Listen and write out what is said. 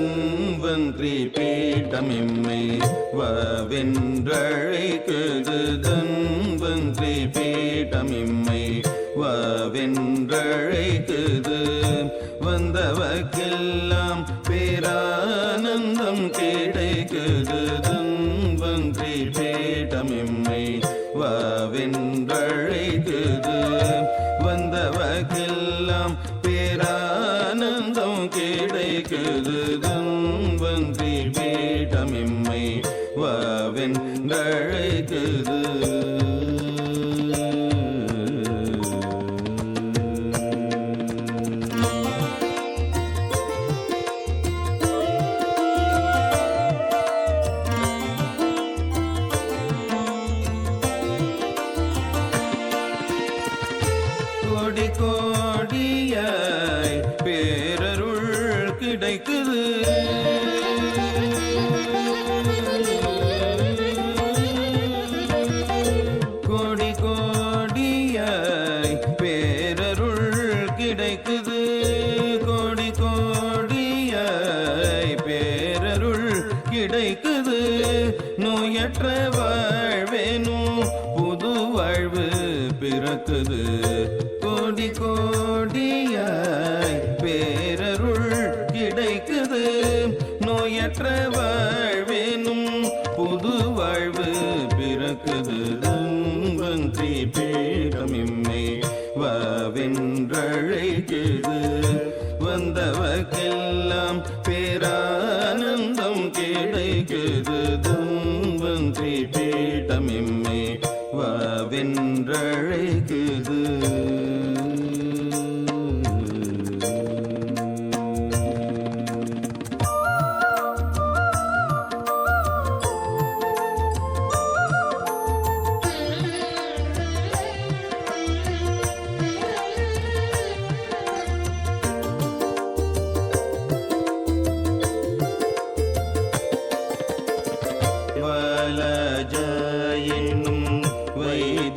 தன்வன்றி பீட்டமிம்மை வவென்றழைக்குது தன்வன்றி பீட்டமிம்மை வவென்றழைக்குது. வந்தவர்க்கெல்லாம் பேரா கிடைக்குது தன்வன்றி பீட்டமிம்மை வவென்றழைக்குது கிடைக்குது கோடி கோடியாய் பேரருள் கிடைக்குது. கோடி கோடியாய் பேரருள் கிடைக்குது. நோயற்ற வாழ்வேனும் புது வாழ்வு பிறக்குது. கோடி கோடி கிடைக்குது. நோயற்ற வாழ்வேனும் புது வாழ்வு பிறக்குது. துன்பன்றி பீடம் இம்மை வென்றழைக்குது வந்தவர்க்கெல்லாம் பேரானந்தம் கிடைக்குது. துன்பன்றி பீடம் இம்மை வென்றழைக்குது